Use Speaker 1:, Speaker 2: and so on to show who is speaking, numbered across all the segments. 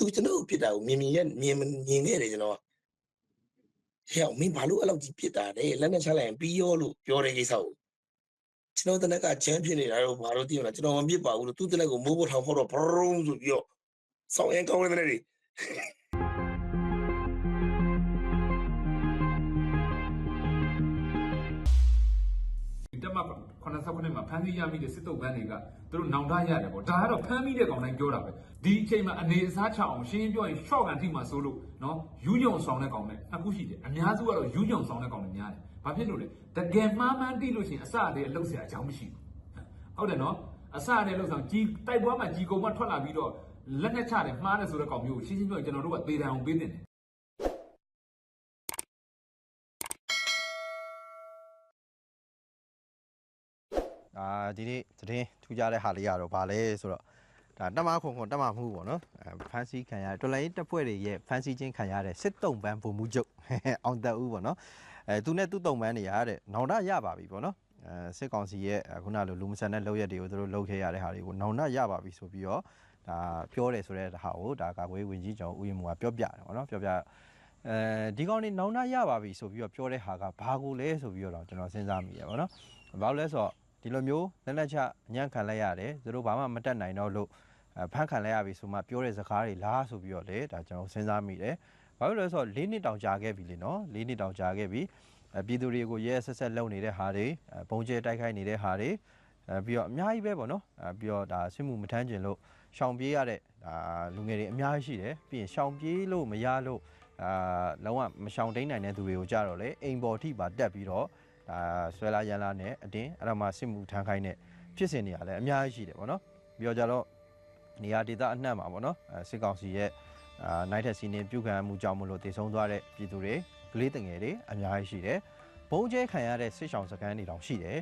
Speaker 1: သူကျွန်တော်ပြစ်တာကိုမြင်မြင်ရမြင်မြင်ခဲ့တယ်ကျွန်တော်ဟဲ့မင်းဘာလို့အဲ့လောက်ကြီးပြစ်တာလဲလက်နဲ့ချလိုက်ရင်ပြီးရောလို့ပြောတဲ့ကိစ္စကိုကျွန်တော်တနက်ကချမ်းဖြစ်နေတာတော့ဘာလို့သိရမလဲကျွန်တော်မပြစ်ပါဘူးလို့သူတနက်ကိုမိုးပေါ်ထောင်ဖောက်တော့ဘရုံးဆိုပြီးတော့ဆောင်းရင်ကောင်းတဲ့တဲ့
Speaker 2: တ 89မှာဖမ်းဆီးရမိတဲ့စစ်တုပ်ပန်းတွေကသူတို့နောင်တရတယ်ပေါ့ဒါကတော့ဖမ်းမိတဲ့ကောင်တိုင်းပြောတာပဲဒီအချိန်မှာအနေအစားချအောင်ရှင်းရှင်းပြောရင် short ကန်ထိမှဆိုလို့နော်ယူညုံဆောင်တဲ့ကောင်နဲ့အခုရှိတယ်အများစုကတော့ယူညုံဆောင်တဲ့ကောင်တွေများတယ်ဘာဖြစ်လို့လဲတကယ်မှားမှန်းသိလို့ရှိရင်အစတည်းအလုပ်ဆရာအကြောင်းမရှိဘူးဟုတ်တယ်နော်အစတည်းလှုပ်ဆောင်ကြီးတိုက်ပွဲမှာကြီးကုံမထွက်လာပြီးတော့လက်နဲ့ချတယ်မှားတယ်ဆိုတဲ့ကောင်မျိုးကိုရှင်းရှင်းပြောရင်ကျွန်တော်တို့ကသေတံအောင်ပေးတင်တယ်
Speaker 3: ဒါဒီနေ့သတင်းထူးခြားတဲ့ဟာလေးကတော့ဗာလဲဆိုတော့ဒါတက်မခုံခုံတက်မမှုပေါ့နော်အဲဖန်စီခံရတော်လိုင်းတပ်ဖွဲ့တွေရဲ့ဖန်စီချင်းခံရတဲ့စစ်တုံပန်းဗိုလ်မှူးချုပ်အောင်တက်ဦးပေါ့နော်အဲသူနဲ့သူ့တုံပန်းတွေရတဲ့နောင်တရပါပြီပေါ့နော်အဲစစ်ကောင်စီရဲ့ခုနလိုလူမဆန်တဲ့လောက်ရက်တွေကိုသူတို့လုပ်ခဲ့ရတဲ့ဟာတွေကိုနောင်တရပါပြီဆိုပြီးတော့ဒါပြောတယ်ဆိုတဲ့ဟာကိုဒါကာကွယ်ဝင်ကြီးကျော်ဦးရင်မူကပြောပြတယ်ပေါ့နော်ပြောပြအဲဒီကောင်နေနောင်တရပါပြီဆိုပြီးတော့ပြောတဲ့ဟာကဘာကိုလဲဆိုပြီးတော့ကျွန်တော်စဉ်းစားမိရပေါ့နော်ဘာလို့လဲဆိုတော့ ဒီလိုမျိုးလက်လက်ချအညံ့ခံလိုက်ရတယ်သူတို့ဘာမှမတက်နိုင်တော့လို့အဲဖန်ခံလိုက်ရပြီဆိုမှပြောတဲ့စကားတွေလားဆိုပြီးတော့လေဒါကျွန်တော်စဉ်းစားမိတယ်ဘာလို့လဲဆိုတော့၄နှစ်တောင်ကြာခဲ့ပြီလေနော်၄နှစ်တောင်ကြာခဲ့ပြီအဲပြည်သူတွေကိုရဲဆက်ဆက်လုပ်နေတဲ့ဟာတွေအဲဘုံကျဲတိုက်ခိုက်နေတဲ့ဟာတွေအဲပြီးတော့အများကြီးပဲပေါ့နော်အဲပြီးတော့ဒါစစ်မှုမထမ်းကျင်လို့ရှောင်ပြေးရတဲ့ဒါလူငယ်တွေအများကြီးရှိတယ်ပြီးရင်ရှောင်ပြေးလို့မရလို့အာလုံးဝမရှောင်တိန်နိုင်တဲ့သူတွေကိုကြတော့လေအိမ်ပေါ်ထိပါတက်ပြီးတော့ ဒါဆွဲလာရန်လာနဲ့အတင်းအဲ့ဒါမှစစ်မှုထမ်းခိုင်းတဲ့ဖြစ်စဉ်တွေကလည်းအများကြီးရှိတယ်ပေါ့နော်ပြီးတော့ကြတော့နေရာဒေသအနှံ့မှာပေါ့နော်အဲစစ်ကောင်စီရဲ့အာနိုင်ထက်စီနေပြုခံမှုကြောင့်မလို့တည်ဆုံးသွားတဲ့ပြည်သူတွေကလေးတငယ်တွေအများကြီးရှိတယ်ဘုံကျဲခံရတဲ့စစ်ဆောင်စခန်းတွေတောင်ရှိတယ်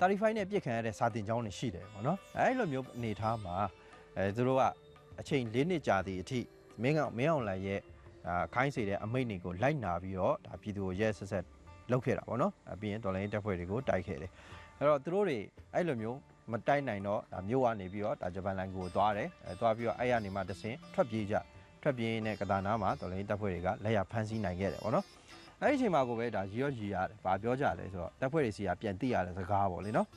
Speaker 3: 35နဲ့ပြစ်ခံရတဲ့စာတင်ကျောင်းတွေရှိတယ်ပေါ့နော်အဲ့လိုမျိုးအနေထားမှာအဲသူတို့ကအချိန်၄နှစ်ကြာသည့်အထိမင်းကမင်းအောင်လှိုင်ရဲ့အာခိုင်းစေတဲ့အမိန့်တွေကိုလိုက်နာပြီးတော့ဒါပြည်သူကိုရဲဆက်ဆက် လောက်ခဲ့တာပေါ့နော်အပြင်ဒေါ်လာရင်းတက်ဖွဲ့တွေကိုတိုက်ခဲ့တယ်အဲ့တော့သူတို့တွေအဲ့လိုမျိုးမတိုက်နိုင်တော့ဒါမျိုးကနေပြီးတော့ဒါဂျပန်လိုင်းကိုသွားတယ်အဲသွားပြီးတော့အဲ့ရနေမှတဆင်ထွက်ပြေးကြထွက်ပြေးနေတဲ့ကတာနာမှာဒေါ်လာရင်းတက်ဖွဲ့တွေကလက်ရဖမ်းဆီးနိုင်ခဲ့တယ်ပေါ့နော်အဲ့ဒီအချိန်မှာကိုပဲဒါရီရော့ရီရတယ်ဗာပြောကြလဲဆိုတော့တက်ဖွဲ့တွေစီကပြန်တိရတဲ့စကားပေါ့လေနော်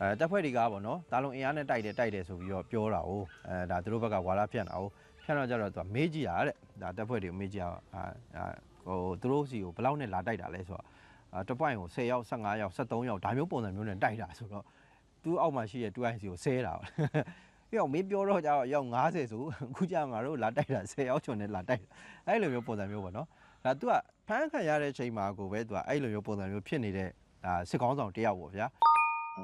Speaker 3: အဲတက်ဖွဲ့တွေကပေါ့နော်ဒါလုံးအင်အားနဲ့တိုက်တယ်တိုက်တယ်ဆိုပြီးတော့ပြောတာ哦အဲဒါသူတို့ဘက်ကဝါလာဖြန့်တာ哦ဖြန့်တော့ကြတော့သူကမေးကြည့်ရတဲ့ဒါတက်ဖွဲ့တွေကိုမေးကြည့်ရအာအာ ဟိုသူတို့စီကိုဘယ်လောက်နဲ့လာတိုက်တာလဲဆိုတော့အာတစ်ပွိုင်ကို10ယောက်15ယောက်73ယောက်ဒါမျိုးပုံစံမျိုးနဲ့တိုက်တာဆိုတော့သူအောက်မှာရှိတဲ့ 2 IC ကိုဆဲတာပါပြီးတော့မင်းပြောတော့ကြတော့ရောက်90ဆိုအခုကြာငါတို့လာတိုက်တာ10ယောက်ချွန်နဲ့လာတိုက်တာအဲ့လိုမျိုးပုံစံမျိုးပေါ့နော်ဒါသူကဖမ်းခံရတဲ့ချိန်မှာကိုပဲသူကအဲ့လိုမျိုးပုံစံမျိုးဖြစ်နေတဲ့ဒါစစ်ကောင်းဆောင်တယောက်ပေါ့ဗျာ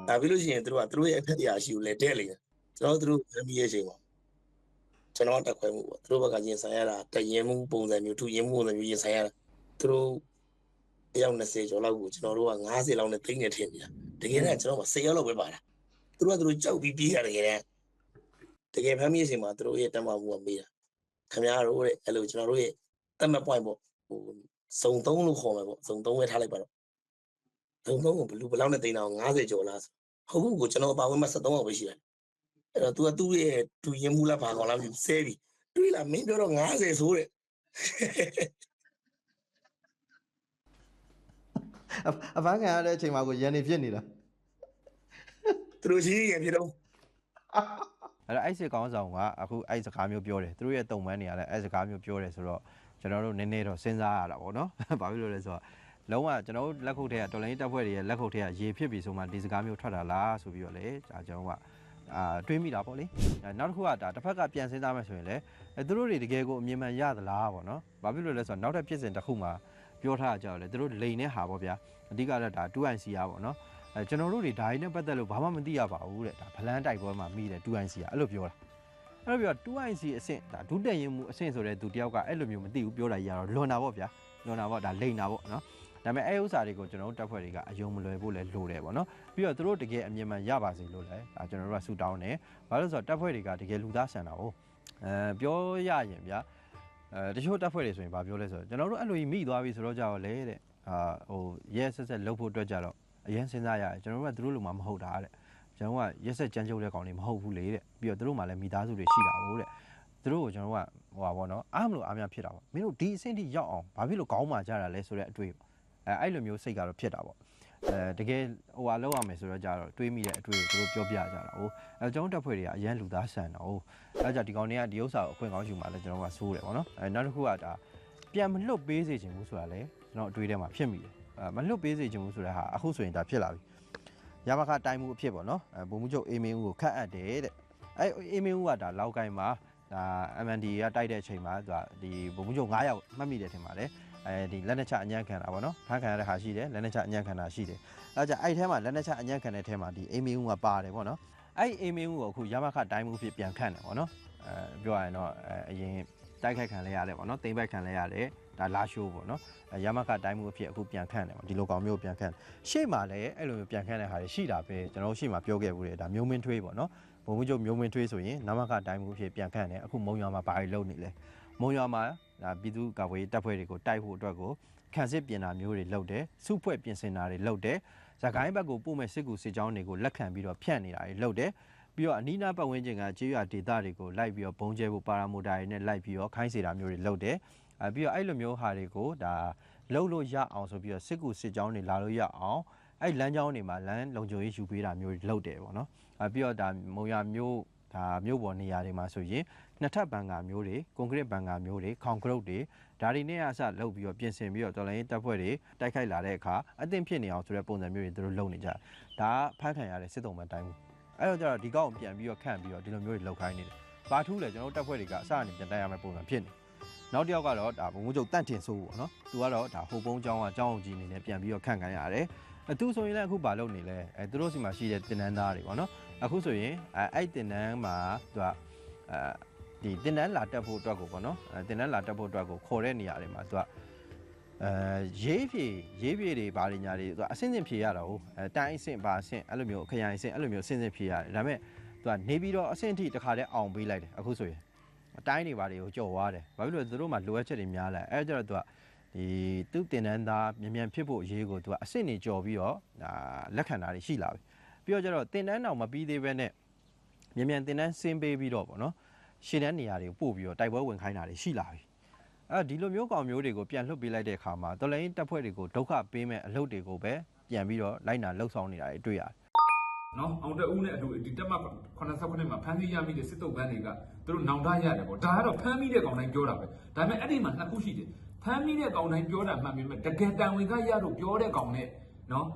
Speaker 1: ဒါပြီးလို့ရှိရင်သူတို့ကသူတို့ရဲ့အခက်တရားရှိကိုလည်းတဲ့လေကျွန်တော်တို့သူတို့မြင်ရချိန်မှာ ကျွန်တော်တက်ခွဲမှုပေါ့သူတို့ဘက်ကရင်ဆိုင်ရတာတရင်မှုပုံစံမျိုးသူရင်မှုပုံစံမျိုးရင်ဆိုင်ရတာသူတို့အယောက်20ကျော်လောက်ကိုကျွန်တော်တို့က90လောက်နဲ့တိမ့်နေထင်နေတာတကယ်တမ်းကျွန်တော်က10ရောက်လောက်ပဲပါတာသူတို့ကသူတို့ကြောက်ပြီးပြေးတာတကယ်တမ်းတကယ်ဖမ်းမိအချိန်မှာသူတို့ရဲ့တမမှုကမေးတာခင်ဗျားတို့တဲ့အဲ့လိုကျွန်တော်တို့ရဲ့တတ်မှတ် point ပေါ့ဟိုစုံသုံးလို့ခေါ်မှာပေါ့စုံသုံးဝဲထားလိုက်ပါတော့စုံသုံးကိုဘလူဘလောက်နဲ့တိမ့်တာ90ကျော်လားဟုတ်ဘူးကိုကျွန်တော်အပါဝင်မှာ73ရောက်ပဲရှိတယ် အဲ့တော့ तू ကသူ့ရဲ့သူရင်မူလားဘာကောင်လားမသိဘူးဆဲပြီတွေးလာမင်းပြောတော့90ဆိုတဲ့
Speaker 3: အအဖမ်းခံရတဲ့အချိန်မှာကိုရန်နေဖြစ်နေတာ
Speaker 1: သူတို့ကြီးရင်ပြတော့
Speaker 3: အဲ့တော့အဲ့စစ်ကောင်းဆောင်ကအခုအဲ့စကားမျိုးပြောတယ်သူတို့ရဲ့တုံပန်းတွေကလည်းအဲ့စကားမျိုးပြောတယ်ဆိုတော့ကျွန်တော်တို့နည်းနည်းတော့စဉ်းစားရတာပေါ့နော်ဘာဖြစ်လို့လဲဆိုတော့လုံးဝကျွန်တော်တို့လက်ခုပ်ထဲကတော်လိုင်းတပ်ဖွဲ့တွေရဲ့လက်ခုပ်ထဲကရေဖြစ်ပြီဆိုမှဒီစကားမျိုးထွက်တာလားဆိုပြီးတော့လေဒါကျွန်တော်က အာတွေးမိတာပေါ့လေအဲနောက်တစ်ခုကဒါတစ်ဖက်ကပြန်စဉ်းစားမှဆိုရင်လည်းအဲသူတို့တွေတကယ်ကိုအမြင်မှန်ရသလားပေါ့နော်ဘာဖြစ်လို့လဲဆိုတော့နောက်ထပ်ဖြစ်စဉ်တစ်ခုမှာပြောထားကြတော့လေသူတို့လိန်တဲ့ဟာပေါ့ဗျာအဓိကတော့ဒါ 2IC ရပေါ့နော်အဲကျွန်တော်တို့တွေဒါရင်းနဲ့ပတ်သက်လို့ဘာမှမသိရပါဘူးတဲ့ဒါဖလန်းတိုက်ပွဲမှာမိတယ် 2IC ကအဲ့လိုပြောတာအဲ့လိုပြော 2IC အဆင့်ဒါဒုတက်ရင်မှုအဆင့်ဆိုတဲ့သူတယောက်ကအဲ့လိုမျိုးမသိဘူးပြောတာကြီးကတော့လွန်တာပေါ့ဗျာလွန်တာပေါ့ဒါလိန်တာပေါ့နော် ဒါပေမဲ့အဲ့ဥစ္စာတွေကိုကျွန်တော်တို့တပ်ဖွဲ့တွေကအယုံမလွယ်ဖို့လဲလိုတယ်ပေါ့နော်ပြီးတော့သူတို့တကယ်အမြင်မှန်ရပါစေလို့လဲဒါကျွန်တော်တို့ကဆူတောင်းတယ်ဘာလို့လဲဆိုတော့တပ်ဖွဲ့တွေကတကယ်လူသားဆန်တာ哦အဲပြောရရင်ဗျာအဲတချို့တပ်ဖွဲ့တွေဆိုရင်ဘာပြောလဲဆိုတော့ကျွန်တော်တို့အဲ့လိုကြီးမိသွားပြီဆိုတော့ကြောက်လေတဲ့အာဟိုရဲဆက်ဆက်လှုပ်ဖို့အတွက်ကြတော့အရင်စဉ်းစားရတယ်ကျွန်တော်တို့ကသူတို့လူမှမဟုတ်တာတဲ့ကျွန်တော်ကရက်ဆက်ကြမ်းကြုတ်တဲ့ကောင်တွေမဟုတ်ဘူးလေတဲ့ပြီးတော့သူတို့မှလည်းမိသားစုတွေရှိတာဟုတ်တဲ့သူတို့ကိုကျွန်တော်တို့ကဟိုပါဘောနော်အားမလို့အားများဖြစ်တာပေါ့မင်းတို့ဒီအဆင့်ထိရောက်အောင်ဘာဖြစ်လို့ကောင်းမှကြတာလဲဆိုတဲ့အတွေ့ပေါ့ အဲအဲ့လိုမျိုးစိတ်ကတော့ဖြစ်တာပေါ့အဲတကယ်ဟိုဟာလောက်ရမယ်ဆိုတော့ကြတော့တွေးမိတဲ့အတွေ့ကိုသူတို့ပြောပြကြတာဟုတ်အဲကျွန်တော်တက်ဖွဲ့တွေကအရန်လူသားဆန်တော့ဟုတ်အဲကြောင့်ဒီကောင်တွေကဒီဥစ္စာကိုအခွင့်ကောင်းယူမှလည်းကျွန်တော်ကစိုးတယ်ပေါ့နော်အဲနောက်တစ်ခုကဒါပြန်မလွတ်ပေးစေချင်ဘူးဆိုတာလေကျွန်တော်အတွေ့ထဲမှာဖြစ်မိတယ်အဲမလွတ်ပေးစေချင်ဘူးဆိုတဲ့ဟာအခုဆိုရင်ဒါဖြစ်လာပြီရမခတိုင်းမှုအဖြစ်ပေါ့နော်အဲဘုံမှုချုပ်အေမင်းဦးကိုခတ်အပ်တယ်တဲ့အဲအေမင်းဦးကဒါလောက်ကိုင်းမှာဒါ MND ကတိုက်တဲ့အချိန်မှာသူကဒီဘုံမှုချုပ်9ယောက်မှတ်မိတယ်ထင်ပါတယ် အဲဒီလက်နက်ချအညံ့ခံတာပေါ့နော်ဖမ်းခံရတဲ့ဟာရှိတယ်လက်နက်ချအညံ့ခံတာရှိတယ်အဲဒါကြအဲ့ထဲမှာလက်နက်ချအညံ့ခံတဲ့ထဲမှာဒီအေမင်းဦးကပါတယ်ပေါ့နော်အဲ့အေမင်းဦးကိုအခုရမခတိုင်းမှုဖြစ်ပြန်ခန့်တယ်ပေါ့နော်အဲပြောရရင်တော့အဲအရင်တိုက်ခိုက်ခံလဲရတယ်ပေါ့နော်တိမ့်ပိုက်ခံလဲရတယ်ဒါလာရှိုးပေါ့နော်အဲရမခတိုင်းမှုအဖြစ်အခုပြန်ခန့်တယ်ပေါ့ဒီလိုကောင်မျိုးပြန်ခန့်ရှေ့မှာလည်းအဲ့လိုမျိုးပြန်ခန့်တဲ့ဟာတွေရှိတာပဲကျွန်တော်တို့ရှေ့မှာပြောခဲ့ဘူးလေဒါမျိုးမင်းထွေးပေါ့နော်ဘုံမှုချုပ်မျိုးမင်းထွေးဆိုရင်နမခတိုင်းမှုအဖြစ်ပြန်ခန့်တယ်အခုမုံရွာမှာဘာတွေလုပ်နေလဲမုံရွာမှာဒါ ပြည်သူ့ကာကွယ်ရေးတပ်ဖွဲ့တွေကိုတိုက်ဖို့အတွက်ကိုခံစစ်ပြင်တာမျိုးတွေလုပ်တယ်စုဖွဲ့ပြင်ဆင်တာတွေလုပ်တယ်ဇကိုင်းဘက်ကိုပို့မဲ့စစ်ကူစစ်ကြောင်းတွေကိုလက်ခံပြီးတော့ဖြန့်နေတာတွေလုပ်တယ်ပြီးတော့အနီးနားပတ်ဝန်းကျင်ကကျေးရွာဒေသတွေကိုလိုက်ပြီးတော့ဘုံကျဲဖို့ပါရာမိုတာတွေနဲ့လိုက်ပြီးတော့ခိုင်းစေတာမျိုးတွေလုပ်တယ်အဲပြီးတော့အဲ့လိုမျိုးဟာတွေကိုဒါလှုပ်လို့ရအောင်ဆိုပြီးတော့စစ်ကူစစ်ကြောင်းတွေလာလို့ရအောင်အဲ့လမ်းကြောင်းတွေမှာလမ်းလုံခြုံရေးယူပေးတာမျိုးတွေလုပ်တယ်ပေါ့နော်အဲပြီးတော့ဒါမုံရမျိုး ဒါမြို့ပေါ်နေရာတွေမှာဆိုရင်နှစ်ထပ်ဘန်ကာမျိုးတွေကွန်ကရစ်ဘန်ကာမျိုးတွေခေါင်ကရုပ်တွေဒါတွေနဲ့အစလုပ်ပြီးတော့ပြင်ဆင်ပြီးတော့တော်လိုင်းတပ်ဖွဲ့တွေတိုက်ခိုက်လာတဲ့အခါအသင့်ဖြစ်နေအောင်ဆိုတဲ့ပုံစံမျိုးတွေသူတို့လုပ်နေကြတယ်ဒါကဖမ်းခံရတဲ့စစ်တုံးမှတိုင်းဘူးအဲ့တော့ကျတော့ဒီကောက်ကိုပြန်ပြီးတော့ခန့်ပြီးတော့ဒီလိုမျိုးတွေလောက်ခိုင်းနေတယ်ဘာထူးလဲကျွန်တော်တို့တပ်ဖွဲ့တွေကအစကနေပြန်တိုက်ရမယ့်ပုံစံဖြစ်နေနောက်တစ်ယောက်ကတော့ဒါဘုံကျုပ်တန့်တင်ဆိုးပေါ့နော်သူကတော့ဒါဟိုပုံးចောင်းကចောင်းအောင်ကြီးအနေနဲ့ပြန်ပြီးတော့ခန့်ခံရတယ်အတူဆိုရင်လည်းအခုဘာလုပ်နေလဲအဲသူတို့စီမှာရှိတဲ့တင်နန်းသားတွေပေါ့နော် အခုဆိုရင်အဲအဲ့တင်နန်းမှာသူကအဲဒီတင်နန်းလာတက်ဖို့အတွက်ကိုပေါ့နော်အဲတင်နန်းလာတက်ဖို့အတွက်ကိုခေါ်တဲ့နေရာတွေမှာသူကအဲရေးဖြေရေးဖြေတွေဘာတွေညာတွေသူကအဆင့်ဆင့်ဖြေရတာဟုတ်အဲတိုင်းအဆင့်ဘာအဆင့်အဲ့လိုမျိုးခရိုင်အဆင့်အဲ့လိုမျိုးအဆင့်ဆင့်ဖြေရတယ်ဒါပေမဲ့သူကနေပြီးတော့အဆင့်အထိတစ်ခါတည်းအောင်ပေးလိုက်တယ်အခုဆိုရင်အတိုင်းတွေဘာတွေကိုကြော်သွားတယ်ဘာဖြစ်လို့လဲသူတို့မှလိုအပ်ချက်တွေများလာအဲကြတော့သူကဒီသူတင်တန်းသားမြန်မြန်ဖြစ်ဖို့အရေးကိုသူကအဆင့်နေကြော်ပြီးတော့ဒါလက်ခံတာတွေရှိလာပြီ ပြီးတော့ကျတော့တင်တန်းတောင်မပြီးသေးပဲနဲ့မြန်မြန်တင်တန်းဆင်းပေးပြီးတော့ပေါ့နော်ရှင်းတန်းနေရာတွေကိုပို့ပြီးတော့တိုက်ပွဲဝင်ခိုင်းတာတွေရှိလာပြီအဲဒီလိုမျိုးကောင်မျိုးတွေကိုပြန်လှုပ်ပေးလိုက်တဲ့အခါမှာတော်လိုင်းတပ်ဖွဲ့တွေကိုဒုက္ခပေးမဲ့အလုပ်တွေကိုပဲပြန်ပြီးတော့လိုက်နာလှုပ်ဆောင်နေတာတွေတွေ့ရတယ်
Speaker 2: နော်အောင်တအူးနဲ့အတူဒီတက်မ89မှာဖမ်းဆီးရမိတဲ့စစ်တုပ်ပန်းတွေကသူတို့နောင်တရတယ်ပေါ့ဒါကတော့ဖမ်းမိတဲ့ကောင်တိုင်းပြောတာပဲဒါပေမဲ့အဲ့ဒီမှာနှစ်ခုရှိတယ်ဖမ်းမိတဲ့ကောင်တိုင်းပြောတာမှန်ပေမဲ့တကယ်တန်ဝင်ကရတော့ပြောတဲ့ကောင်နဲ့နော်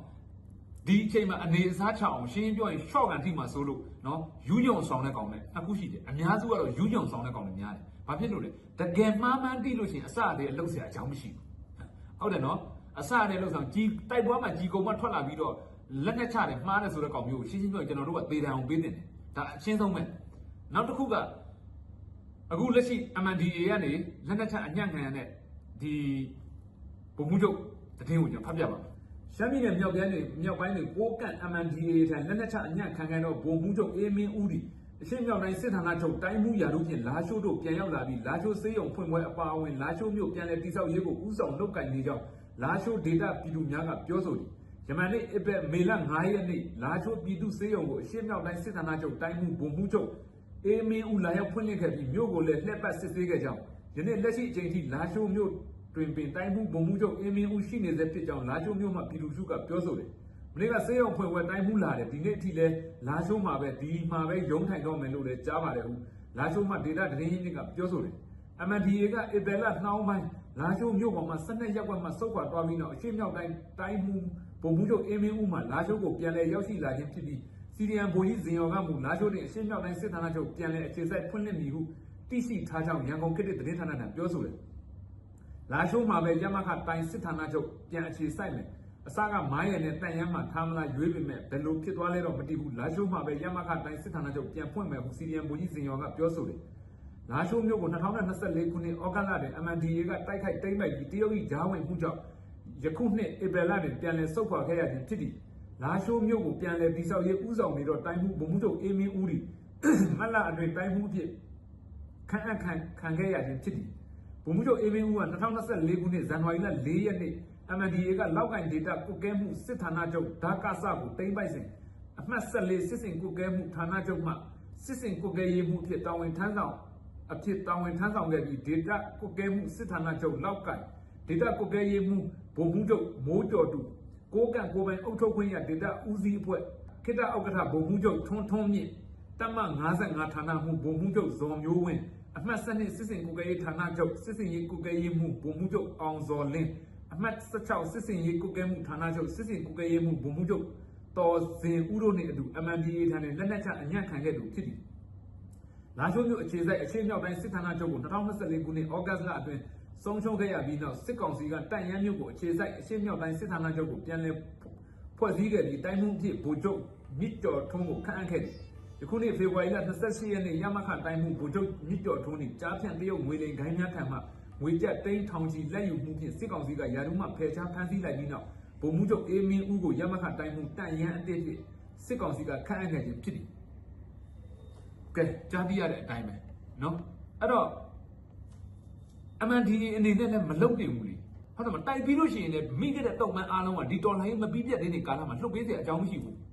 Speaker 2: ဒီအချိန်မှာအနေအစားချအောင်ရှင်းရှင်းပြောရင် short ကန်ထိမှာဆိုလို့နော်ယူးညုံဆောင်တဲ့ကောင်နဲ့နှစ်ခုရှိတယ်အများစုကတော့ယူးညုံဆောင်တဲ့ကောင်တွေများတယ်ဘာဖြစ်လို့လဲတကယ်မှားမှန်းသိလို့ရှိရင်အစအလေးအလုပ်ဆရာအကြောင်းမရှိဘူးဟုတ်တယ်နော်အစအလေးလှုပ်ဆောင်ကြီးတိုက်ပွဲမှာကြီးကုံမထွက်လာပြီးတော့လက်နဲ့ချတယ်မှားတယ်ဆိုတဲ့ကောင်မျိုးကိုရှင်းရှင်းပြောရင်ကျွန်တော်တို့ကသေတံအောင်ပေးတင်တယ်ဒါအရှင်းဆုံးပဲနောက်တစ်ခုကအခုလက်ရှိ MNDA ကနေလက်နဲ့ချအညံ့ခံရတဲ့ဒီဘုံမှုချုပ်တည်င်းကိုကျွန်တော်ဖတ်ပြပါမယ် ရှမ်းပြည်နယ်မြောက်ပိုင်းတွေမြောက်ပိုင်းတွေကိုကန့် MNDA ထံလက်နက်ချအညံ့ခံခံတော့ဘုံမှုချုပ်အေးမင်းဦးဒီအရှင်းမြောက်တိုင်းစစ်ဌာနချုပ်တိုင်းမှုရာတို့ဖြင့်လာရှိုးတို့ပြန်ရောက်လာပြီးလာရှိုးစေးရုံဖွင့်ပွဲအပါအဝင်လာရှိုးမြို့ပြန်လည်တိစောက်ရေးကိုဥဆောင်လုပ်ကင်နေကြောင်းလာရှိုးဒေတာပြည်သူများကပြောဆိုသည်ယမန်နေ့ဧပြီမေလ9ရက်နေ့လာချိုးပြည်သူစေးရုံကိုအရှင်းမြောက်တိုင်းစစ်ဌာနချုပ်တိုင်းမှုဘုံမှုချုပ်အေးမင်းဦးလာရောက်ဖွင့်လှစ်ခဲ့ပြီးမြို့ကိုလည်းလှည့်ပတ်စစ်ဆေးခဲ့ကြောင်းယနေ့လက်ရှိအချိန်ထိလာချိုးမြို့ တွင်ပင်တိုင်းမှုဘုံမှုချုပ်အေးမင်းဦးရှိနေသေးဖြစ်ကြောင်းလာချိုးမြို့မှပြည်သူစုကပြောဆိုတယ်မနေ့ကစေးရုံဖွင့်ပွဲတိုင်းမှုလာတယ်ဒီနေ့အထိလဲလာချိုးမှာပဲဒီမှာပဲရုံးထိုင်တော့မယ်လို့လည်းကြားပါတယ်ဟုလာချိုးမှဒေတာတရင်ရင်းကပြောဆိုတယ် MNDA ကဧပြီလနှောင်းပိုင်းလာချိုးမြို့ပေါ်မှာ12ရက်ကွက်မှာစုပ်ခွာသွားပြီးတော့အရှေ့မြောက်တိုင်းတိုင်းမှုဗိုလ်မှူးချုပ်အင်းမင်းဦးမှလာချိုးကိုပြန်လည်ရောက်ရှိလာခြင်းဖြစ်ပြီးစီရီယံဗိုလ်ကြီးဇင်ယော်ကမူလာချိုးတွင်အရှေ့မြောက်တိုင်းစစ်ဌာနချုပ်ပြန်လည်အခြေစိုက်ဖွင့်လှစ်မည်ဟုသိရှိထားကြောင်းရန်ကုန်ခေတ်သစ်သတင်းဌာနကပြောဆိုတယ်။ လာချိုးမှာပဲရမခတိုင်းစစ်ဌာနချုပ်ပြန်အခြေစိုက်မယ်။အစကမိုင်းရယ်နဲ့တန်ရမ်းမှာထားမလားရွေးပေမဲ့ဘယ်လိုဖြစ်သွားလဲတော့မသိဘူး။လာချိုးမှာပဲရမခတိုင်းစစ်ဌာနချုပ်ပြန်ဖွင့်မယ်ဟုစီရီယံဗိုလ်ကြီးဇင်ယော်ကပြောဆိုတယ်။လာရှိုးမြို့ကို2024ခုနှစ်ဩဂတ်လတွင် MNDA ကတိုက်ခိုက်သိမ်းပိုက်ပြီးတရုတ်၏ဂျားဝင်မှုကြောင့်ယခုနှစ်ဧပြီလတွင်ပြန်လည်ဆုတ်ခွာခဲ့ရခြင်းဖြစ်သည်လာရှိုးမြို့ကိုပြန်လည်တည်ဆောက်ရေးဥဆောင်နေတော့တိုင်းမှုဗမှုချုပ်အေးမင်းဦးသည်မလအတွင်တိုင်းမှုအဖြစ်ခန့်အပ်ခံခံခဲ့ရခြင်းဖြစ်သည် ဗမှုချုပ်အေးမင်းဦးက2024ခုနှစ်ဇန်နဝါရီလ4ရက်နေ့ MNDA ကလောက်ကင်ဒေတာကုတ်ကဲမှုစစ်ဌာနချုပ်ဒါကာဆာကိုသိမ်းပိုက်စဉ်အမှတ်14စစ်စင်ကုတ်ကဲမှုဌာနချုပ်မှစစ်စင်ကုတ်ကဲရေးမှုအဖြစ်တာဝန်ထမ်းဆောင်အဖြစ်တာဝန်ထမ်းဆောင်ခဲ့ပြီးဒေတာကုတ်ကဲမှုစစ်ဌာနချုပ်လောက်ကန်ဒေတာကုတ်ကဲရေးမှုဗိုလ်မှူးချုပ်မိုးကျော်တူကိုကန့်ကိုပိုင်အုပ်ချုပ်ခွင့်ရဒေတာဦးစီးအဖွဲ့ခိတ္တဥက္ကဋ္ဌဗိုလ်မှူးချုပ်ထွန်းထွန်းမြင့်တမ55ဌာနမှုဗိုလ်မှူးချုပ်ဇော်မျိုးဝင်း အမှတ်7စစ်စင်ကုတ်ကဲရေးဌာနချုပ်စစ်စင်ရေးကုတ်ကဲရေးမှုဗိုလ်မှူးချုပ်အောင်ဇော်လင်းအမှတ်16စစ်စင်ရေးကုတ်ကဲမှုဌာနချုပ်စစ်စင်ကုတ်ကဲရေးမှုဗိုလ်မှူးချုပ်တော်စင်ဦးတို့နှင့်အတူ MNDA ထံတွင်လက်နက်ချအညံ့ခံခဲ့သူဖြစ်သည်လာရှိုးမြို့အခြေစိုက်အခြေမြောက်တိုင်းစစ်ဌာနချုပ်ကို2024ခုနှစ်ဩဂတ်လအတွင်းဆုံးရှုံးခဲ့ရပြီးနောက်စစ်ကောင်စီကတန်ရန်မြို့ကိုအခြေစိုက်အခြေမြောက်တိုင်းစစ်ဌာနချုပ်ကိုပြန်လည်ဖွဲ့စည်းခဲ့ပြီးတိုင်းမှုအဖြစ်ဗိုလ်ချုပ်မြစ်ကျော်ထွန်းကိုခန့်အပ်ခဲ့သည် ယခုနှစ်ဖေဖော်ဝါရီလ28ရက်နေ့ရမခတိုင်းမှုဗိုလ်ချုပ်မြစ်ကျော်ထွန်း၏ကြားဖြန့်တရုတ်ငွေလိမ်ဂိုင်းများထံမှငွေကြက်တိန်းထောင်ချီလက်ယူမှုဖြင့်စစ်ကောင်စီကယာရုမှဖယ်ရှားဖမ်းဆီးလိုက်ပြီးနောက်ဗိုလ်မှူးချုပ်အေမင်းဦးကိုရမခတိုင်းမှုတန်ရန်အသည့်ဖြင့်စစ်ကောင်စီကခန့်အပ်ခဲ့ခြင်းဖြစ်သည်။ကဲကြားသိရတဲ့အတိုင်းပဲနော်အဲ့တော့ MNDA အနေနဲ့လည်းမလုပ်နိုင်ဘူးလေဟုတ်တယ်မတိုက်ပြီးလို့ရှိရင်လည်းမိခဲ့တဲ့တုံ့ပန်းအားလုံးကဒီတော်လိုင်းမပြီးပြတ်သေးတဲ့ကာလမှာလှုပ်ပေးတဲ့အကြောင်းမရှိဘူး။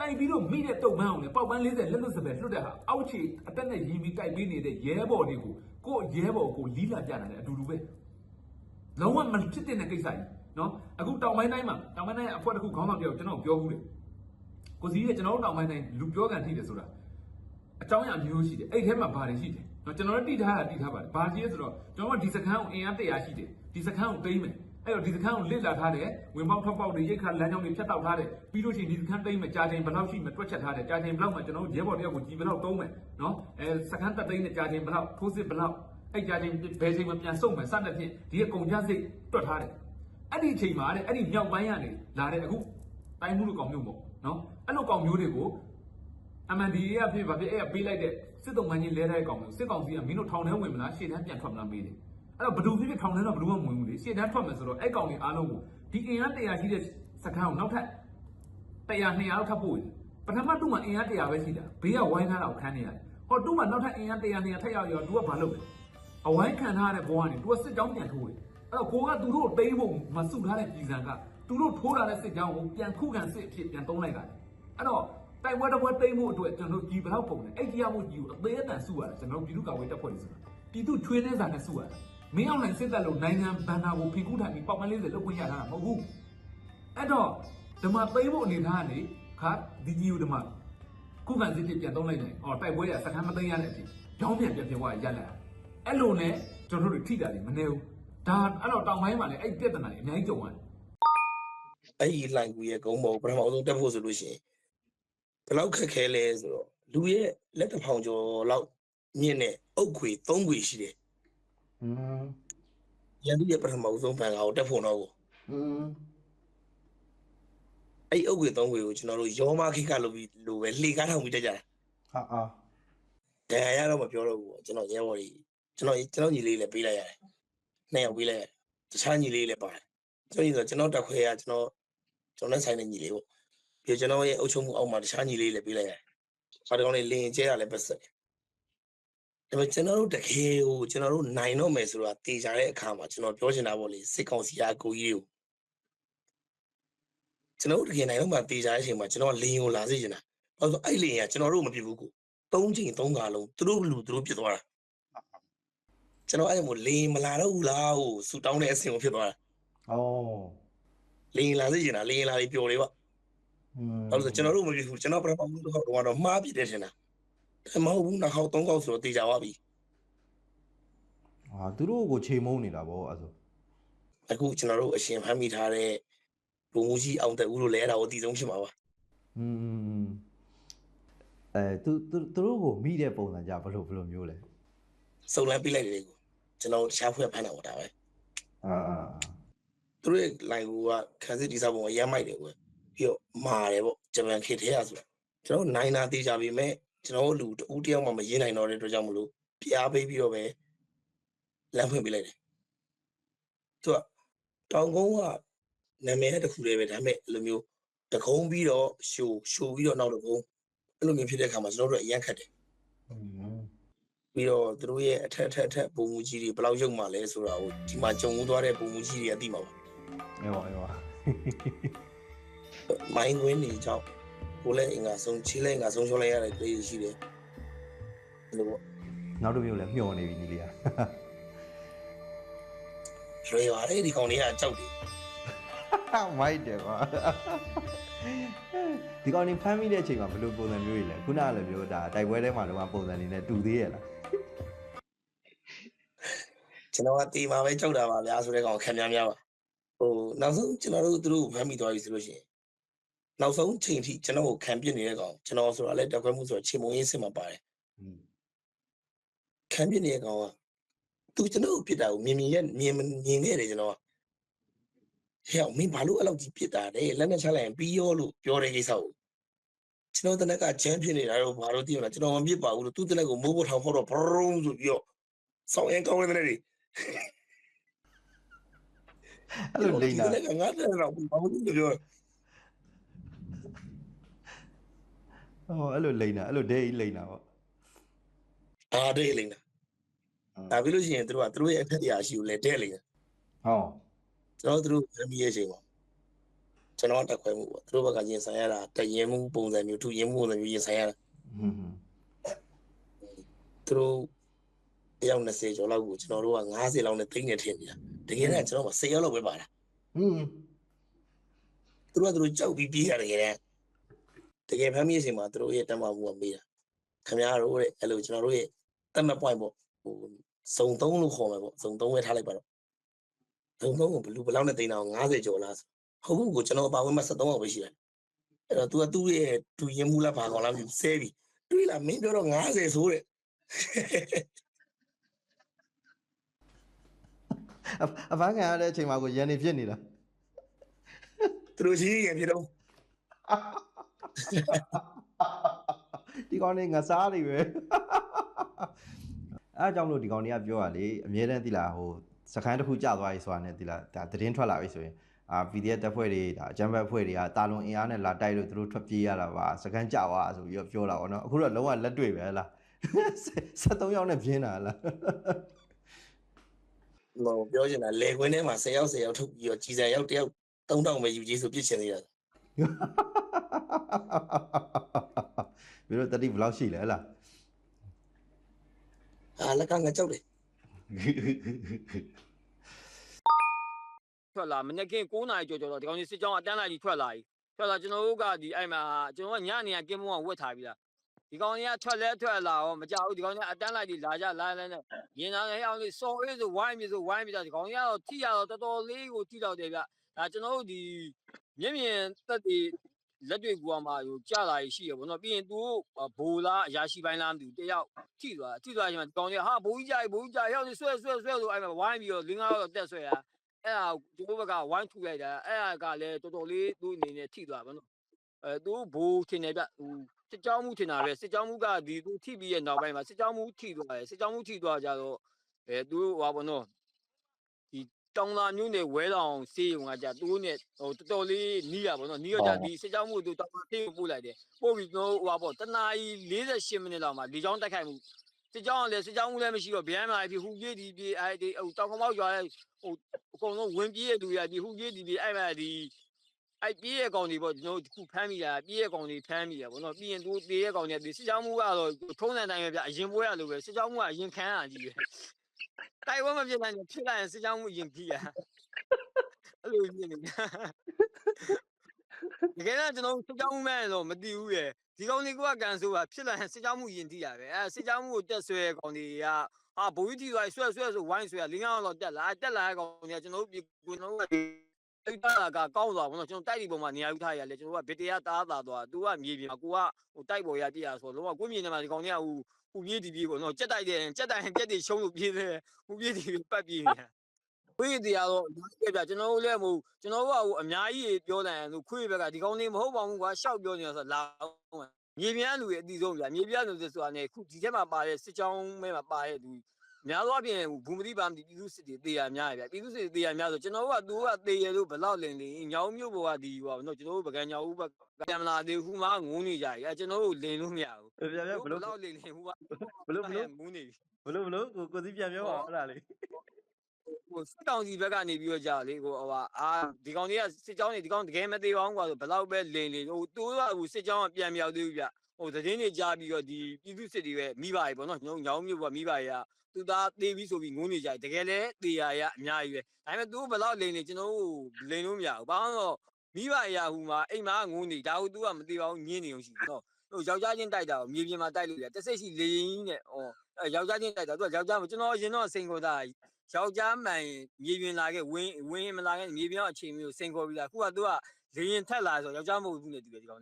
Speaker 2: တိုက်ပြီးတော့မိတဲ့တုံပန်းအောင်လေပေါက်ပန်း40လက်လွတ်စပယ်လွတ်တဲ့ဟာအောက်ခြေအတက်နဲ့ရီပြီးတိုက်ပေးနေတဲ့ရဲဘော်တွေကိုကို့ရဲဘော်ကိုလီးလာကြတာလည်းအတူတူပဲလုံးဝမဖြစ်တဲ့ကိစ္စကြီးနော်အခုတောင်ပိုင်းတိုင်းမှာတောင်ပိုင်းတိုင်းအဖွဲတစ်ခုခေါင်းဆောင်တယောက်ကျွန်တော်ပြောဘူးလေကိုစီးရဲ့ကျွန်တော်တောင်ပိုင်းတိုင်းလူပြောကန်ထိတယ်ဆိုတာအကြောင်းအရာမျိုးရှိတယ်အဲ့ထဲမှာဘာတွေရှိတယ်နော်ကျွန်တော်တို့တိထားတာတိထားပါတယ်ဘာကြီးလဲဆိုတော့ကျွန်တော်ကဒီစခန်းကိုအင်အား100ရှိတယ်ဒီစခန်းကိုသိမ်းမယ် အဲ့တော့ဒီစခန်းကိုလစ်လာထားတယ်ဝင်ပေါက်ထွက်ပေါက်တွေရိတ်ခါလမ်းကြောင်းတွေဖြတ်တောက်ထားတယ်ပြီးလို့ရှိရင်ဒီစခန်းသိမ်းမယ်ကြာချိန်ဘယ်လောက်ရှိမယ်တွက်ချက်ထားတယ်ကြာချိန်ဘယ်လောက်မှကျွန်တော်တို့ရဲဘော်တယောက်ကိုကြီးဘယ်လောက်တုံးမယ်နော်အဲစခန်းတက်သိမ်းတဲ့ကြာချိန်ဘယ်လောက်ထိုးစစ်ဘယ်လောက်အဲ့ကြာချိန်ဘယ်ချိန်မှပြန်စုံမယ်စတဲ့ဖြင့်ဒီကကုန်ကြစိတ်တွက်ထားတယ်အဲ့ဒီအချိန်မှာတဲ့အဲ့ဒီမြောက်ပိုင်းကနေလာတဲ့အခုတိုင်းမှုလူကောင်မျိုးပေါ့နော်အဲ့လိုကောင်မျိုးတွေကို MNDA ကဖြစ်ပါဖြစ်အဲ့ကပေးလိုက်တဲ့စစ်တုံးမန်းကြီးလဲတဲ့ကောင်မျိုးစစ်ကောင်စီကမင်းတို့ထောင်ထဲဝင်မလားရှေ့တန်းပြန်ထွက်မလားမေးတယ် အဲ့တော့ဘယ်သူဖြစ်ဖြစ်ထောင်ထဲတော့ဘယ်သူမှမဝင်ဘူးလေရှေ့တန်းထွက်မယ်ဆိုတော့အဲ့ကောင်တွေအားလုံးကိုဒီအင်အား100ရှိတဲ့စခန်းကိုနောက်ထပ်100 200လောက်ထပ်ပို့ရင်ပထမသူ့မှာအင်အား100ပဲရှိတာဘေးကဝိုင်းထားတာကိုခန်းနေရတယ်ဟောသူ့မှာနောက်ထပ်အင်အား100 200ထပ်ရောက်ရော तू ကဘာလုပ်လဲအဝိုင်းခံထားတဲ့ဘောကနေ तू ကစစ်ကြောင်းပြန်ထိုးတယ်အဲ့တော့ကိုကသူတို့တိမ့်ဖို့မစုထားတဲ့ပြည်စံကသူတို့ထိုးလာတဲ့စစ်ကြောင်းကိုပြန်ခုခံစစ်အဖြစ်ပြန်သုံးလိုက်တာအဲ့တော့တိုက်ပွဲတစ်ပွဲတိမ့်မှုအတွက်ကျွန်တော်ကြီးဘယ်တော့ပုံလဲအဲ့ဒီရမှုကြီးကိုအသေးအတန်စုရတယ်ကျွန်တော်ပြည်သူ့ကာကွယ်တပ်ဖွဲ့တွေဆိုတာပြည်သူ့ချွေးနှင်းစာနဲ့စုရတယ် မင်းအောင်လှိုင်စစ်တပ်လို့နိုင်ငံဘန်နာကိုဖိကူးထိုင်ပြီးပေါက်ပန်း40လုတ်ခွင့်ရတာမဟုတ်ဘူးအဲ့တော့ဓမ္မသိမ့်ဖို့အနေထားကနေခါဒီကြီးကိုဓမ္မခုခံစစ်ဖြစ်ပြန်သုံးလိုက်တယ်အော်တိုက်ပွဲရစခန်းမသိမ်းရတဲ့အဖြစ်ကြောင်းပြန်ပြန်ပြန်သွားရရက်လာအဲ့လိုနဲ့ကျွန်တော်တို့ထိတာတွေမနေဘူးဒါအဲ့တော့တောင်ပိုင်းမှာလည်းအဲ့ပြဿနာတွေအများကြီးကြုံရတယ်
Speaker 1: အဲ့ဒီလိုင်ကူရဲ့ဂုံးပေါ်ပထမဆုံးတက်ဖို့ဆိုလို့ရှိရင်ဘယ်လောက်ခက်ခဲလဲဆိုတော့လူရဲ့လက်တစ်ဖောင်ကျော်လောက်မြင့်တဲ့အုတ်ခွေ၃ခွေရှိတယ်
Speaker 3: อืม
Speaker 1: ရန်သူရဲ့ပထမဆုံးဘန်ကာကိုတက်ဖို့တော့ကို
Speaker 3: อืม
Speaker 1: အဲ့ဒီအုတ်ခွေ၃ခွေကိုကျွန်တော်တို့ရောမခိကလို့ပြီးလို့ပဲလှေကားထောင်ပြီးတက်ကြတာ
Speaker 3: ဟာအာ
Speaker 1: ဒဏ်ရာရတော့မပြောတော့ဘူးပေါ့ကျွန်တော်ရဲဘော်ကြီးကျွန်တော်ကျွန်တော်ညီလေးလည်းပေးလိုက်ရတယ်နှစ်ယောက်ပေးလိုက်ရတယ်တခြားညီလေးလည်းပါတယ်ကျွန်တော်ညီဆိုကျွန်တော်တက်ခွဲကကျွန်တော်ကျွန်တော်နဲ့ဆိုင်တဲ့ညီလေးပေါ့ပြီးတော့ကျွန်တော်ရဲ့အုပ်ချုပ်မှုအောက်မှာတခြားညီလေးလည်းပေးလိုက်ရတယ်ဘာတကောင်လေးလင်းကျဲရလည်းပတ်ဆက်တယ် ဒါပေမဲ့ကျွန်တော်တို့တကယ်ကိုကျွန်တော်တို့နိုင်တော့မယ်ဆိုတာတေချာတဲ့အခါမှာကျွန်တော်ပြောချင်တာပေါ့လေစစ်ကောင်စီကအကိုကြီးတွေကိုကျွန်တော်တို့တကယ်နိုင်တော့မှတေချာတဲ့အချိန်မှာကျွန်တော်လင်းကိုလာစေချင်တာဘာလို့အဲ့လင်းကကျွန်တော်တို့မပြစ်ဘူးကိုသုံးချိန်သုံးခါလုံးသူတို့လူသူတို့ပြစ်သွားတာကျွန်တော်အဲ့ဒါမို့လေမလာတော့ဘူးလားဟိုဆူတောင်းတဲ့အဆင်ကိုဖြစ်သွားတာ
Speaker 3: ဩ
Speaker 1: လေလာစေချင်တာလေလာလေးပျော်လေးပါ
Speaker 3: อืม
Speaker 1: အဲ့လိုကျွန်တော်တို့မပြစ်ဘူးကျွန်တော်ပထမဆုံးတစ်ခေါက်တော့တော့မှားပြစ်တယ်ထင်တာဒါ မဟုတ်ဘူးနောက်ခေါက်သုံးခေါက်ဆိုတော့တေချာသွားပြီ
Speaker 3: ဟာသူတို့ကိုချိန်မုံနေတာဗောအဲ့ဆို
Speaker 1: အခုကျွန်တော်တို့အရှင်ဖမ်းမိထားတဲ့ဘုံမူကြီးအောင်တဲ့ဦးလို့လဲအဲ့ဒါကိုအတီးဆုံးဖြစ်မှာပါ
Speaker 3: อืมအဲသူသူသူတို့ကိုမိတဲ့ပုံစံကြဘယ်လိုဘယ်လိုမျိုးလဲ
Speaker 1: စုံလန်းပြလိုက်တယ်ကိုကျွန်တော်ရှားဖွဲ့ဖမ်းတာပေါ့ဒါပဲ
Speaker 3: အာအာ
Speaker 1: သူတို့ရဲ့ line ကခန်းစစ်တိစားပုံကရမ်းမိုက်တယ်ကွယ်ပြီးတော့မာတယ်ပေါ့ဂျပန်ခေတ်ထဲရဆိုတာကျွန်တော်နိုင်နာသေးကြပြီမဲ့ ကျွန်တော်တို့လူတဦးတယောက်မှမရင်းနိုင်တော့တဲ့အတွက်ကြောင့်မလို့ပြားပေးပြီးတော့ပဲလမ်းဖွင့်ပေးလိုက်တယ်သူကတောင်ကုန်းကနာမည်တစ်ခုတည်းပဲဒါပေမဲ့အဲ့လိုမျိုးတကုံးပြီးတော့ရှိုးရှိုးပြီးတော့နောက်တကုံးအဲ့လိုမျိုးဖြစ်တဲ့အခါမှာကျွန်တော်တို့အရန်ခတ်တယ်
Speaker 3: อืม
Speaker 1: ပြီးတော့သူတို့ရဲ့အထက်အထက်အထက်ပုံမူကြီးတွေဘယ်လောက်ရုပ်မှလဲဆိုတာကိုဒီမှာကြုံဦးသွားတဲ့ပုံမူကြီးတွေကသိမှာပါ
Speaker 3: အေးပါအေးပါ
Speaker 1: မိုင်းဝင်းနေကြောင့် ကိုလည်းအင်္ဂါဆုံးချီးလည်းအင်္ဂါဆုံးရှုံးလိုက်ရတဲ့ကလေးရှိတယ်ဘယ်လိုပေါ့
Speaker 3: နောက်တစ်မျိုးလည်းမျောနေပြီညီလေးက
Speaker 1: ရွှေပါလေဒီကောင်လေးကကြောက်တယ်
Speaker 3: မိုက်တယ်ကွာဒီကောင်နေဖမ်းမိတဲ့အချိန်မှာဘယ်လိုပုံစံမျိုးကြီးလဲခုနကလည်းပြောဒါတိုက်ပွဲထဲမှာတော့ပုံစံနေနဲ့တူသေးရဲ့လား
Speaker 1: ကျွန်တော်ကတေမာပဲကြောက်တာပါဗျာဆိုတဲ့ကောင်ခံများများပါဟိုနောက်ဆုံးကျွန်တော်တို့သူတို့ဖမ်းမိသွားပြီဆိုလို့ရှိရင် နောက်ဆုံးချိန်ထိကျွန်တော်ကိုခံပြစ်နေတဲ့ကောင်ကျွန်တော်ဆိုတာလည်းတက်ခွဲမှုဆိုတော့ချိန်မုံရင်းစစ်မှာပါတယ်
Speaker 3: อืม
Speaker 1: ခံပြစ်နေတဲ့ကောင်ကသူကျွန်တော်ကိုပြစ်တာကိုမြင်မြင်ရဲ့မြင်မြင်ခဲ့တယ်ကျွန်တော်ကဟဲ့အောင်မင်းဘာလို့အဲ့လောက်ကြီးပြစ်တာလဲလက်နဲ့ချလိုက်ရင်ပြီးရောလို့ပြောတဲ့ကိစ္စကိုကျွန်တော်တနက်ကချမ်းဖြစ်နေတာတော့ဘာလို့သိရမလားကျွန်တော်မပြစ်ပါဘူးလို့သူတနက်ကိုမိုးပေါ်ထောင်ဖို့တော့ဘရုံးဆိုပြီးတော့ဆောင်းရင်ကောင်းနေတဲ့တွေ
Speaker 3: အဲ့လိုလိမ့်တာ
Speaker 1: ဒီကငါတဲ့တော့ဘာလို့လဲပြော
Speaker 3: ဟောအဲ့လိုလိမ့်တာအဲ့လိုဒဲကြီးလိမ့်တာပေါ့
Speaker 1: အားတဲ့လိမ့်တာဒါပြီးလို့ရှိရင်တို့ကတို့ရဲ့အခက်တရားရှိကိုလည်းတဲ့လိမ့်တာ
Speaker 3: ဟော
Speaker 1: ကျွန်တော်တို့အမိရဲ့ချိန်မှာကျွန်တော်တက်ခွဲမှုပေါ့တို့ဘက်ကရင်ဆိုင်ရတာတရင်မှုပုံစံမျိုးသူရင်မှုပုံစံမျိုးရင်ဆိုင်ရတာ
Speaker 3: ဟွန်းဟွန်း
Speaker 1: တို့တယောက်20ကျော်လောက်ကိုကျွန်တော်တို့က90လောက်နဲ့တိတ်နေထင်နေတာတကယ်တော့ကျွန်တော်က10ရောက်လောက်ပဲပါတာ
Speaker 3: ဟွန်း
Speaker 1: တို့ကတို့ကြောက်ပြီးပြေးရတယ်တကယ် တကယ်ဖမ်းမိအချိန်မှာတို့ရဲ့တမမှုကမေးတာခင်ဗျားတို့တဲ့အဲ့လိုကျွန်တော်တို့ရဲ့တတ်မှတ် point ပေါ့ဟိုစုံသုံးလို့ခေါ်မှာပေါ့စုံသုံးဝဲထားလိုက်ပါတော့စုံသုံးကိုဘလူးဘလောက်နဲ့တိန်အောင်90ကျော်လားဟုတ်ဘူးကိုကျွန်တော်အပါဝင်မှာ73အောင်ပဲရှိတယ်အဲ့တော့ तू ကသူ့ရဲ့သူရင်မှုလားဘာကောင်လားမသိဘူးဆဲပြီတွေးလာမင်းပြောတော့90ဆိုတဲ့
Speaker 3: အအဖမ်းခံရတဲ့အချိန်မှာကိုရန်နေဖြစ်နေတာ
Speaker 1: သူတို့ရှိရင်ပြတော့
Speaker 3: ဒီကောင်နေငစားနေပဲအဲအကြောင့်မလို့ဒီကောင်တွေကပြောရလေအမြဲတမ်းတိလာဟိုစခန်းတစ်ခုကြာသွားပြီဆိုတာနဲ့တိလာဒါသတင်းထွက်လာပြီဆိုရင်အာ PDF တပ်ဖွဲ့တွေဒါအကြမ်းဖက်ဖွဲ့တွေကတာလွန်အင်အားနဲ့လာတိုက်လို့သူတို့ထွက်ပြေးရတာပါစခန်းကြာသွားဆိုပြီးတော့ပြောတာပေါ့နော်အခုတော့လုံးဝလက်တွေ့ပဲဟလား73ယောက်နဲ့ပြင်းတာဟလား
Speaker 1: ဟိုပြောချင်တာလေခွင်းထဲမှာ10ယောက်10ယောက်ထုတ်ပြီးတော့ကြီးစံရောက်တယောက်3000ပဲယူကြီးဆိုပြစ်ချင်သေးတ ယ်
Speaker 3: ပြီးတော့တတိဘယ်လောက်ရှိလဲဟလား
Speaker 1: ဟာလက်ကငါကြောက်တယ်
Speaker 4: ထွက်လာမနေ့က9နာရီကျော်ကျော်တော့ဒီကောင်ကြီးစစ်ကြောင်းအတန်းလိုက်ကြီးထွက်လာပြီထွက်လာကျွန်တော်တို့ကဒီအဲ့မှာကျွန်တော်ကညနေကကင်းမုံကဝတ်ထားပြီလားဒီကောင်ကြီးကထွက်လဲထွက်လာရောမကြောက်ဘူးဒီကောင်ကြီးအတန်းလိုက်ကြီးလာကြလာလဲနဲ့ရင်သားလေးအောင်လေးစော်အေးဆိုဝိုင်းပြီဆိုဝိုင်းပြီတော့ဒီကောင်ကြီးကတော့ထိရတော့တော်တော်လေးကိုထိတော့တယ်ဗျဒါကျွန်တော်တို့ဒီမြင့်မြင့်တက်တီ လက်တွေ့ကူအောင်မှာဟိုကြလာရရှိရပေါ့နော်ပြီးရင်သူဘိုလားအရာရှိပိုင်းလားမသိဘူးတယောက်ထိသွားထိသွားရင်ဒီကောင်ကြီးဟာဘိုးကြီးကြိုက်ဘိုးကြီးကြိုက်ဟောက်နေဆွဲဆွဲဆွဲဆိုအဲ့မှာဝိုင်းပြီးတော့လင်းကားတော့တက်ဆွဲရအဲ့ဒါကိုသူတို့ဘက်ကဝိုင်းထူလိုက်တာအဲ့ဒါကလည်းတော်တော်လေးသူ့အနေနဲ့ထိသွားပါတော့အဲသူဘိုးထင်တယ်ဗျဟိုစစ်ကြောင်းမှုထင်တာပဲစစ်ကြောင်းမှုကဒီသူထိပြီးရဲ့နောက်ပိုင်းမှာစစ်ကြောင်းမှုထိသွားတယ်စစ်ကြောင်းမှုထိသွားကြတော့အဲသူတို့ဟောပါတော့ဒီ တောင်လာမျိုးနဲ့ဝဲလောင်စေးုံကကြသူတို့နဲ့ဟိုတော်တော်လေးနီးရပါတော့နီးရကြဒီစစ်ကြောင်းမှုသူတောင်လာစေးကိုပို့လိုက်တယ်ပို့ပြီးတော့ဟောပါတနာရီ48မိနစ်လောက်မှာဒီကြောင်းတိုက်ခိုက်မှုစစ်ကြောင်းကလည်းစစ်ကြောင်းမှုလည်းမရှိတော့ဗျမ်းလာပြီဟူပြေးဒီပြေးအဲဒီဟိုတောင်ကမောက်ရွာရဲ့အကုန်လုံးဝင်ပြေးရလူရဒီဟူပြေးဒီပြေးအဲ့မှာဒီအဲ့ပြေးရကောင်တွေပေါ့ကျွန်တော်တို့ခုဖမ်းမိတာပြေးရကောင်တွေဖမ်းမိတာပေါ့နော်ပြီးရင်သူတေးရကောင်တွေဒီစစ်ကြောင်းမှုကတော့ထုံးစံတိုင်းပဲဗျအရင်ပွဲရလို့ပဲစစ်ကြောင်းမှုကအရင်ခန်းရကြီးပဲ တိုက်ဝဲမဖြစ်နိုင်ဖြစ်လိုက်ရင်စစ်ကြောင်းမှုအရင်ကြီးရအဲ့လိုဖြစ်နေတာတကယ်တော့ကျွန်တော်စစ်ကြောင်းမှုမဲ့တော့မသိဘူးရယ်ဒီကောင်တွေကကန်ဆိုတာဖြစ်လိုက်ရင်စစ်ကြောင်းမှုယင်တိရပဲအဲစစ်ကြောင်းမှုကိုတက်ဆွဲကောင်တွေကဟာဘိုးကြီးတီသွားဆွဲဆွဲဆိုဝိုင်းဆွဲလင်းအောင်တော့တက်လာတက်လာတဲ့ကောင်တွေကကျွန်တော်တို့ပြည်ကိုကျွန်တော်တို့ကတိတ်တာကကောင်းသွားဘောနော်ကျွန်တော်တိုက်ဒီပုံမှာနေရာယူထားရလေကျွန်တော်ကဗီတရတားတာသွားသူကမြေပြင်မှာကိုကဟိုတိုက်ပေါ်ရပြရဆိုတော့လုံးဝကိုမြေနေမှာဒီကောင်တွေကဟို ဟိုပြေးဒီပြေးပေါ့နော်ကြက်တိုက်တယ်ကြက်တိုက်ရင်ကြက်တွေရှုံးလို့ပြေးတယ်ဟိုပြေးဒီပတ်ပြေးနေတာခွေးတရားတော့ပြပြကျွန်တော်တို့လည်းမဟုတ်ကျွန်တော်တို့ကဟိုအများကြီးပြောလိုက်ရင်ခွေးဘက်ကဒီကောင်တွေမဟုတ်ပါဘူးကွာရှောက်ပြောနေတာဆိုလာမြေပြင်လူရဲ့အတီဆုံးပြမြေပြင်လူဆိုတာနဲ့ခုဒီထဲမှာပါတဲ့စစ်ကြောင်းမဲမှာပါတဲ့သူ များသောအားဖြင့်ဘူမတိပါမတိပြည်သူစစ်တွေတေးရများရဗျပြည်သူစစ်တွေတေးရများဆိုကျွန်တော်တို့ကသူကတေးရလို့ဘလောက်လင်လင်ညောင်မျိုးဘောကဒီဟောနော်ကျွန်တော်တို့ပကံညောင်ဦးဘကံမလာသေးဘူးမှငုံနေကြရအဲကျွန်တော်တို့လင်လို့မရဘူး
Speaker 3: ပြန်ပြန်ဘလို့
Speaker 4: လောက်လင်လင်ဟိုက
Speaker 3: ဘလို့ဘလို့
Speaker 4: ငုံနေပြီ
Speaker 3: ဘလို့ဘလို့ကိုကိုစီပြန်ပြောပါအဲ့ဒါလေး
Speaker 4: ဟိုစစ်ကောင်စီဘက်ကနေပြီးတော့ကြာလေဟိုဟိုဟာအာဒီကောင်တွေကစစ်ကြောင်းတွေဒီကောင်တကယ်မသေးပါဘူးကွာဆိုဘလောက်ပဲလိန်လိန်ဟိုတိုးကဟိုစစ်ကြောင်းကပြန်မြောက်သေးဘူးဗျဟိုသတင်းတွေကြားပြီးတော့ဒီပြည်သူစစ်တွေပဲမိပါရေပေါ့နော်ညောင်းညောင်းမျိုးပေါ့မိပါရေက သူသားသေးပြီးဆိုပြီးငုံးနေကြတယ်တကယ်လဲတေရရအများကြီးပဲဒါပေမဲ့သူဘလောက်လိန်လိန်ကျွန်တော်တို့လိန်လို့မရဘူးဘာလို့တော့မိပါရဟူမှာအိမ်မှာငုံးနေဒါဟုတ်သူကမသေးပါဘူးညင်းနေအောင်ရှိတယ်နော်ဟိုယောက်ျားချင်းတိုက်တာကိုမြေပြင်မှာတိုက်လို့ရတစ်စိတ်ရှိလေရင်နဲ့ဟောအဲယောက်ျားချင်းတိုက်တာသူကယောက်ျားမကျွန်တော်ရင်တော့စိန်ကိုသားယောက်ျားမှန်ရင်မြေပြင်လာခဲ့ဝင်းဝင်းမလာခဲ့မြေပြင်အောင်အချိန်မျိုးစင်ခေါ်ပြီးသားခုကသူကလေရင်ထက်လာဆိုယောက်ျားမဟုတ်ဘူးနဲ့တူတယ်ဒီကောင်